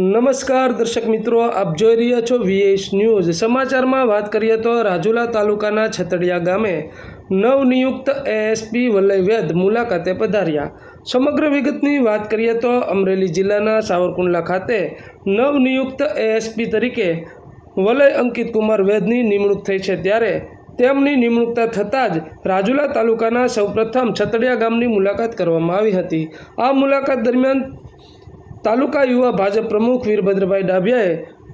નમસ્કાર દર્શક મિત્રો, આપ જોઈ રહ્યા છો વીએસ ન્યૂઝ સમાચારમાં વાત કરીએ તો રાજુલા તાલુકાના છતડિયા ગામે નવનિયુક્ત એએસપી વલય વેદ મુલાકાતે પધાર્યા. સમગ્ર વિગતની વાત કરીએ તો અમરેલી જિલ્લાના સાવરકુંડલા ખાતે નવનિયુક્ત એએસપી તરીકે વલય અંકિત કુમાર વેદની નિમણૂક થઈ છે ત્યારે તેમની નિમણૂકતા થતાં જ રાજુલા તાલુકાના સૌપ્રથમ છતડિયા ગામની મુલાકાત કરવામાં આવી હતી. આ મુલાકાત દરમિયાન તાલુકા યુવા ભાજપ પ્રમુખ વીરભદ્રભાઈ ડાભિયાએ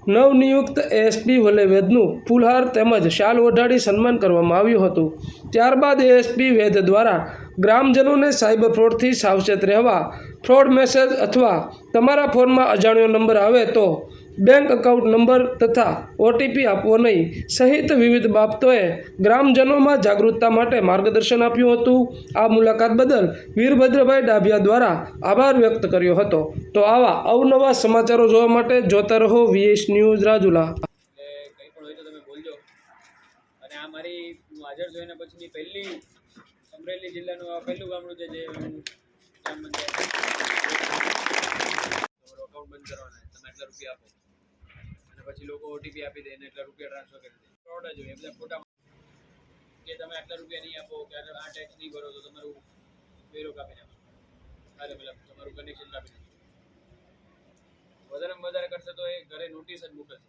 નવનિયુક્ત એએસપી વલય વેદનું ફૂલહાર તેમજ શાલ ઓઢાડી સન્માન કરવામાં આવ્યું હતું. ત્યારબાદ એએસપી વેદ દ્વારા ગ્રામજનોને સાયબર ફ્રોડથી સાવચેત રહેવા ફ્રોડ મેસેજ અથવા તમારા ફોનમાં અજાણ્યો નંબર આવે તો બેંક એકાઉન્ટ નંબર તથા ઓટીપી આપવો નહીં. સહિત વિવિધ બાબતોએ ગ્રામજનોમાં જાગૃતતા માટે માર્ગદર્શન આપ્યું હતું. આ મુલાકાત બદલ વીરભદ્રભાઈ ડાભિયા દ્વારા આભાર વ્યક્ત કર્યો હતો. તો આવા અવનવા સમાચારો જોવા માટે જોતા રહો વીએસ ન્યૂઝ રાજુલા. પહેલી અમરેલી જિલ્લાનું પહેલું ગામડું છે જે પંચાયત તમારું અકાઉન્ટ બંધ કરવાના રૂપિયા આપો. અને પછી લોકો ઓટીપી આપી દે એટલે રૂપિયા ટ્રાન્સફર કરી દે. ફ્રોડ જ હોય એ ખોટા કે તમે આટલા રૂપિયા નહીં આપો, કે આ ટેક્સ નહીં ભરો તો તમારું વેરો કાપી નાખો. અરે મતલબ, તમારું કનેક્શન કાપી નાખો. વધારેમાં વધારે કરશે તો એ ઘરે નોટિસ જ મોકલશે.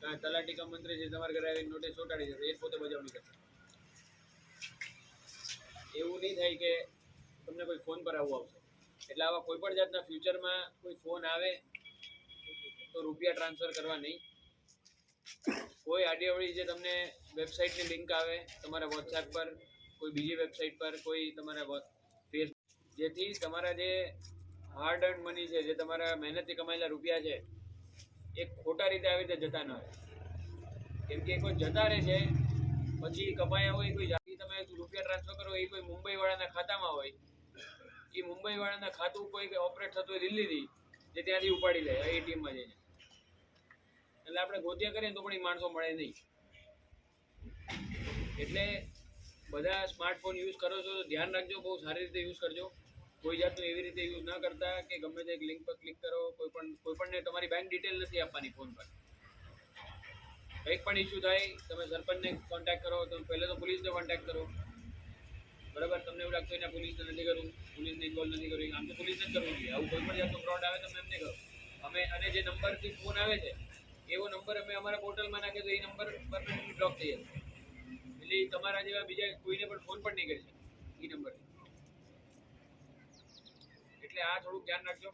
કારણ તલાટી કમ મંત્રી છે, તમારા ઘરે આવીને નોટિસ ચોંટાડી જશે એ પોતે બજાવણી કરશે. એવું નહીં થાય કે તમને કોઈ ફોન પર આવવું આવશે. એટલે આવા કોઈ પણ જાતના ફ્યુચરમાં કોઈ ફોન આવે તો રૂપિયા ટ્રાન્સફર કરવા નહીં. કોઈ આડીઅવળી જે તમને વેબસાઇટની લિંક આવે, તમારા વોટ્સએપ પર, કોઈ બીજી વેબસાઇટ પર, કોઈ તમારા ફેસ જેથી તમારા જે હાર્ડ અર્ન મની છે, જે તમારા મહેનતથી કમાયેલા રૂપિયા છે, એ ખોટા રીતે આવી રીતે જતા ન રહે. કેમ કે કોઈ જતા રહે છે, પછી કમાયા હોય, કોઈ જાતિ તમે રૂપિયા ટ્રાન્સફર કરો એ કોઈ મુંબઈવાળાના ખાતામાં હોય એ મુંબઈવાળાના ખાતું કોઈ ઓપરેટ થતું હોય, દિલ્હીથી, જે ત્યાંથી ઉપાડી લે એટીએમમાં જઈને. એટલે આપણે ગોત્યા કરીએ તો પણ એ માણસો મળે નહીં. એટલે બધા સ્માર્ટફોન યુઝ કરો છો તો ધ્યાન રાખજો, બહુ સારી રીતે યુઝ કરજો. કોઈ જાતનું એવી રીતે યુઝ ના કરતા કે ગમે તે લિંક પર ક્લિક કરો, કોઈ પણ, કોઈ પણને તમારી બેંક ડિટેલ નથી આપવાની ફોન પર. કંઈક પણ ઇસ્યુ થાય, તમે સરપંચને કોન્ટેક્ટ કરો, તમે પહેલાં તો પોલીસને કોન્ટેક્ટ કરો. બરાબર? તમને એવું લાગતું એના પોલીસને નથી કરવું પોલીસને ઇન્વોલ્વ નથી કરવું આમ તો પોલીસને જ કરવું જોઈએ. આવું કોઈ પણ જાતનો ફ્રોડ આવે તમે એમને કરો. અમે અને જે નંબરથી ફોન આવે છે એવો નંબર અમે અમારા પોર્ટલમાં નાખીએ તો એ નંબર પરમેનન્ટ બ્લોક થઈ જશે. એટલે તમારા જેવા બીજા કોઈને પણ ફોન પણ નહીં કરી શકે એ નંબરથી એટલે આ થોડુંક ધ્યાન રાખજો.